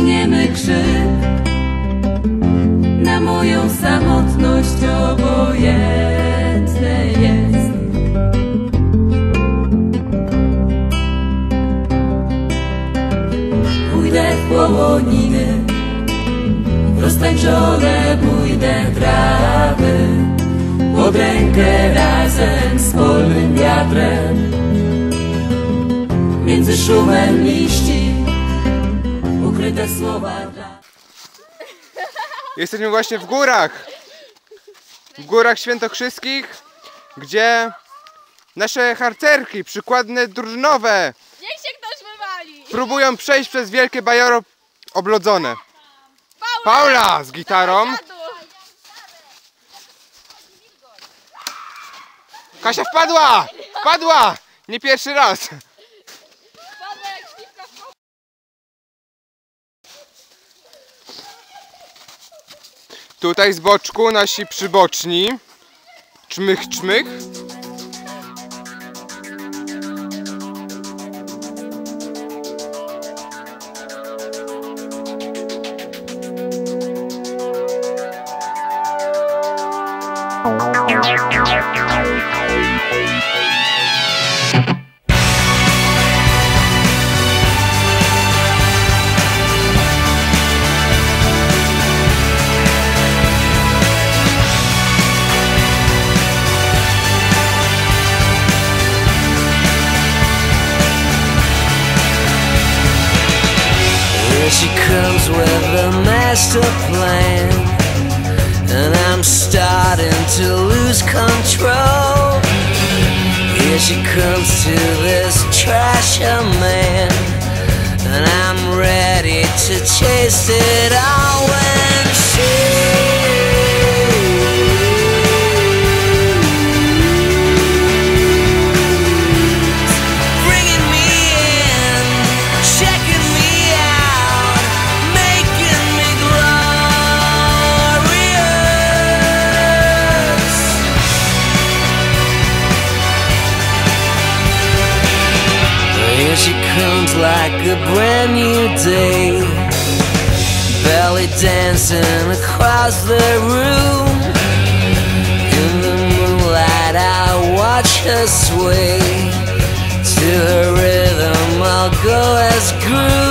ciągniemy krzyk Na moją samotność obojętne jest. Pójdę w połoniny W roztańczone pójdę trawy Pod rękę razem z polnym wiatrem. Między szumem liści Ukryte słowa dla... Jesteśmy właśnie w górach. W górach świętokrzyskich, gdzie nasze harcerki, przykładne drużynowe, Niech się ktoś wywali! próbują przejść przez wielkie bajoro oblodzone. Paula! Z gitarą. Kasia wpadła! Wpadła! Nie pierwszy raz. Tutaj z boczku nasi przyboczni. Czmych, czmych. Here she comes with a master plan. And I'm starting to lose control. Here she comes to this trasher man. And I'm ready to chase it all she comes like a brand new day, belly dancing across the room. In the moonlight, I watch her sway. To her rhythm, I'll go as groove.